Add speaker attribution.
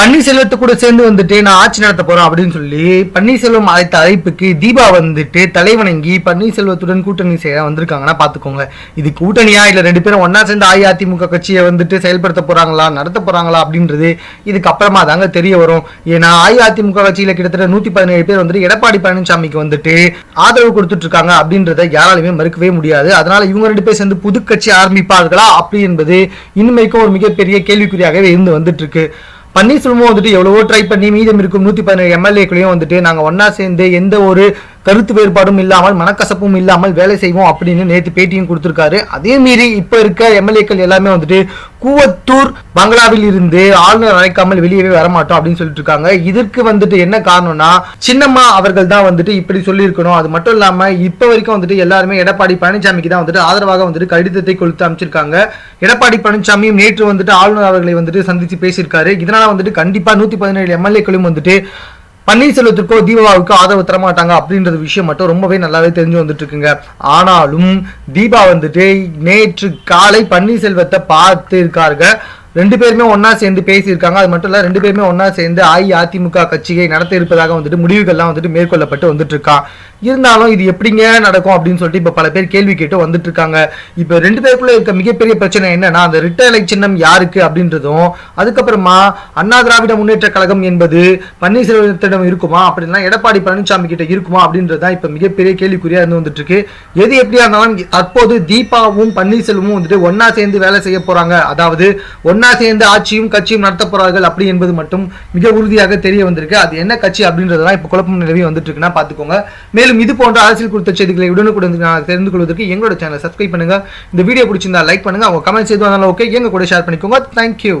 Speaker 1: பன்னீர்செல்வத்தை கூட சேர்ந்து வந்துட்டு நான் ஆட்சி நடத்த போறேன் அப்படின்னு சொல்லி பன்னீர்செல்வம் அழைத்த அழைப்புக்கு தீபா வந்துட்டு தலைவணங்கி பன்னீர்செல்வத்துடன் கூட்டணி செய்ய வந்திருக்காங்கன்னா பாத்துக்கோங்க இது கூட்டணியா இல்ல ரெண்டு பேரும் ஒன்னா சேர்ந்து அஇஅதிமுக கட்சியை வந்துட்டு செயல்படுத்த போறாங்களா நடத்த போறாங்களா அப்படின்றது இதுக்கு அப்புறமா தாங்க தெரிய வரும். ஏன்னா அஇஅதிமுக கட்சியில கிட்டத்தட்ட நூத்தி பதினேழு பேர் வந்துட்டு எடப்பாடி பழனிசாமிக்கு வந்துட்டு ஆதரவு கொடுத்துட்டு இருக்காங்க அப்படின்றத யாராலுமே மறுக்கவே முடியாது. அதனால இவங்க ரெண்டு பேர் சேர்ந்து புது கட்சி ஆரம்பிப்பார்களா அப்படி என்பது இன்னுமைக்கும் ஒரு மிகப்பெரிய கேள்விக்குறியாகவே இருந்து வந்துட்டு இருக்கு. பன்னீர்செல்வமும் வந்துட்டு எவ்வளவோ ட்ரை பண்ணி மீதம் இருக்கும் நூத்தி பதினேழு எம்எல்ஏக்களையும் வந்துட்டு நாங்க ஒன்றா சேர்ந்து எந்த ஒரு கருத்து வேறுபாடும் இல்லாமல் மனக்கசப்பும் இல்லாமல் வேலை செய்வோம் அப்படின்னு நேற்று பேட்டியும் கொடுத்துருக்காரு. அதே மீறி இப்போ இருக்க எம்எல்ஏக்கள் எல்லாமே வந்துட்டு கூவத்தூர் பங்களாவில் இருந்து ஆளுநர் அழைக்காமல் வெளியவே வரமாட்டோம் அப்படின்னு சொல்லிட்டு இருக்காங்க. இதற்கு வந்துட்டு என்ன காரணம்னா சின்னம்மா அவர்கள் தான் வந்துட்டு இப்படி சொல்லியிருக்கணும். அது மட்டும் இல்லாமல் இப்போ வரைக்கும் வந்துட்டு எல்லாருமே எடப்பாடி பழனிசாமிக்கு தான் வந்துட்டு ஆதரவாக வந்துட்டு கடிதத்தை கொடுத்து அமைச்சிருக்காங்க எடப்பாடி பழனிசாமியும் நேற்று வந்துட்டு ஆளுநர் அவர்களை வந்துட்டு சந்திச்சு பேசியிருக்காரு. இதனால வந்துட்டு கண்டிப்பா நூத்தி பதினேழு எம்எல்ஏக்களும் வந்துட்டு பன்னீர்செல்வத்திற்கோ தீபாவுக்கோ ஆதரவு தர மாட்டாங்க அப்படின்றது விஷயம் மட்டும் ரொம்பவே நல்லாவே தெரிஞ்சு வந்துட்டு இருக்குங்க ஆனாலும் தீபா வந்துட்டு நேற்று காலை பன்னீர்செல்வத்தை பார்த்து இருக்காருங்க. ரெண்டு பேருமே ஒன்றா சேர்ந்து பேசியிருக்காங்க. அது மட்டும் இல்லை ரெண்டு பேருமே ஒன்றா சேர்ந்து அஇஅதிமுக கட்சியை நடத்த இருப்பதாக வந்துட்டு முடிவுகள்லாம் வந்துட்டு மேற்கொள்ளப்பட்டு வந்துட்டு இருக்கான் இருந்தாலும் இது எப்படிங்க நடக்கும் அப்படின்னு சொல்லிட்டு இப்போ பல பேர் கேள்வி கேட்டு வந்துட்டு இருக்காங்க. இப்போ ரெண்டு பேருக்குள்ள இருக்க மிகப்பெரிய பிரச்சனை என்னன்னா அந்த ரிட்டர்லை சின்னம் யாருக்கு அப்படின்றதும் அதுக்கப்புறமா அண்ணா திராவிட முன்னேற்ற கழகம் என்பது பன்னீர்செல்வத்திடம் இருக்குமா? அப்படின்னா எடப்பாடி பழனிசாமி கிட்ட இருக்குமா? அப்படின்றது தான் இப்போ மிகப்பெரிய கேள்விக்குறியா இருந்து வந்துட்டு இருக்கு எது எப்படியா இருந்தாலும் தற்போது தீபாவும் பன்னீர்செல்வமும் வந்துட்டு ஒன்னா சேர்ந்து வேலை செய்ய போறாங்க. அதாவது ஒன்னா சேர்ந்து ஆட்சியும் கட்சியும் நடத்த போறார்கள் அப்படி என்பது மட்டும் மிக உறுதியாக தெரிய வந்திருக்கு. அது என்ன கட்சி அப்படின்றதெல்லாம் இப்போ குழப்பம் நிலவி வந்துட்டு இருக்குன்னா பாத்துக்கோங்க மேலும் இது போன்ற அரசியல் குறித்த செய்திகளை உடனுக்குடன் தெரிந்து கொள்வதற்கு எங்களோட சேனலை சப்ஸ்கிரைப் பண்ணுங்க. இந்த வீடியோ பிடிச்சிருந்தா லைக் பண்ணுங்க. அவங்க கமெண்ட்ஸ் எதுவும் வந்தாலும் ஓகே எங்க கூட ஷேர் பண்ணிக்கோங்க. தேங்க்யூ